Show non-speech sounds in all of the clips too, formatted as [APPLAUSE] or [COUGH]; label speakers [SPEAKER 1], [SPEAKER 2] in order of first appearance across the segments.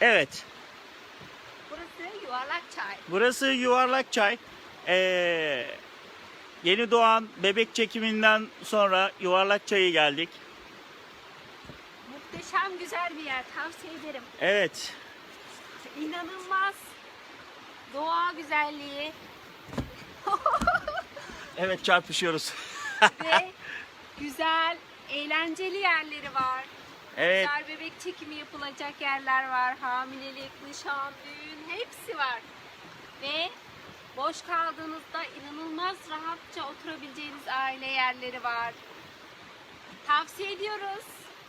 [SPEAKER 1] Evet.
[SPEAKER 2] Burası yuvarlak çay.
[SPEAKER 1] Burası yuvarlak çay. Ee, yeni doğan bebek çekiminden sonra yuvarlak çayı geldik.
[SPEAKER 2] Muhteşem güzel bir yer. Tavsiye ederim.
[SPEAKER 1] Evet.
[SPEAKER 2] İnanılmaz. Doğa güzelliği [LAUGHS]
[SPEAKER 1] Evet çarpışıyoruz.
[SPEAKER 2] ve güzel, eğlenceli yerleri var.
[SPEAKER 1] Evet.
[SPEAKER 2] Güzel bebek çekimi yapılacak yerler var. Hamilelik, nişan, düğün hepsi var. Ve boş kaldığınızda inanılmaz rahatça oturabileceğiniz aile yerleri var. Tavsiye ediyoruz.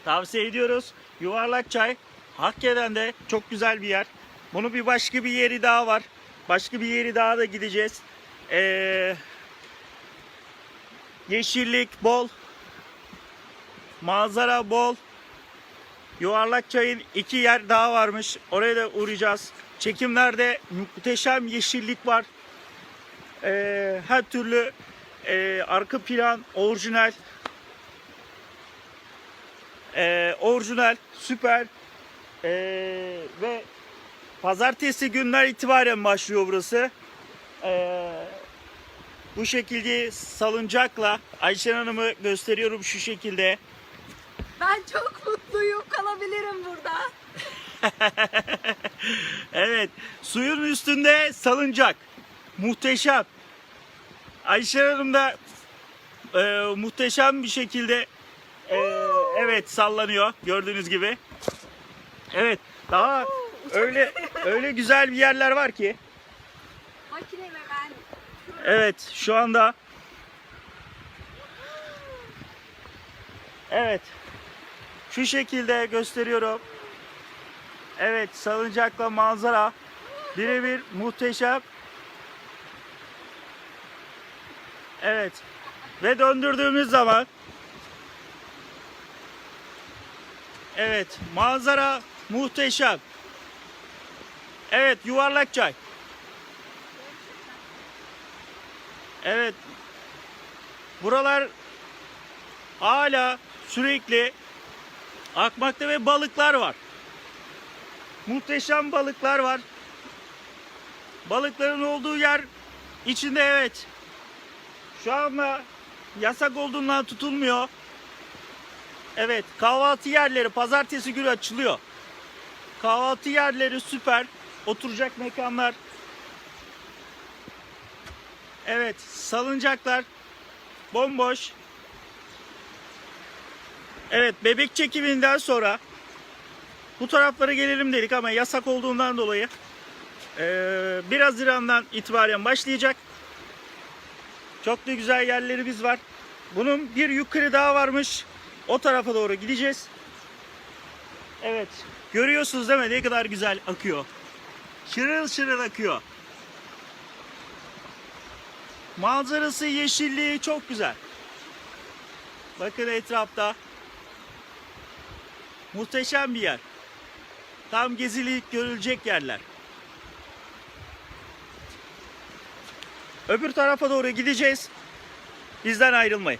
[SPEAKER 1] Tavsiye ediyoruz. Yuvarlak çay. Hakikaten de çok güzel bir yer. Bunun bir başka bir yeri daha var. Başka bir yeri daha da gideceğiz. Ee, yeşillik bol. Manzara bol. Yuvarlak çayın iki yer daha varmış. Oraya da uğrayacağız. Çekimlerde muhteşem yeşillik var. Ee, her türlü e, arka plan orijinal. Ee, orijinal, süper. Ee, ve pazartesi günler itibaren başlıyor burası. Ee, bu şekilde salıncakla Ayşen Hanım'ı gösteriyorum şu şekilde.
[SPEAKER 2] Ben çok mutluyum. Kalabilirim burada. [LAUGHS]
[SPEAKER 1] evet, suyun üstünde salıncak. Muhteşem. Ayşen Hanım da e, muhteşem bir şekilde e, evet sallanıyor gördüğünüz gibi. Evet, daha öyle öyle güzel bir yerler var ki.
[SPEAKER 2] Makine ve ben.
[SPEAKER 1] Evet, şu anda Evet. Şu şekilde gösteriyorum. Evet, salıncakla manzara birebir muhteşem. Evet. Ve döndürdüğümüz zaman Evet, manzara muhteşem. Evet, yuvarlak çay. Evet. Buralar hala sürekli akmakta ve balıklar var. Muhteşem balıklar var. Balıkların olduğu yer içinde evet. Şu anda yasak olduğundan tutulmuyor. Evet, kahvaltı yerleri pazartesi günü açılıyor. Kahvaltı yerleri süper. Oturacak mekanlar Evet, salıncaklar bomboş. Evet, bebek çekiminden sonra bu taraflara gelelim dedik ama yasak olduğundan dolayı eee 1 Haziran'dan itibaren başlayacak. Çok da güzel yerlerimiz var. Bunun bir yukarı daha varmış. O tarafa doğru gideceğiz. Evet, görüyorsunuz değil mi ne kadar güzel akıyor. Şırıl şırıl akıyor. Manzarası, yeşilliği çok güzel. Bakın etrafta. Muhteşem bir yer. Tam gezilik görülecek yerler. Öbür tarafa doğru gideceğiz. Bizden ayrılmayın.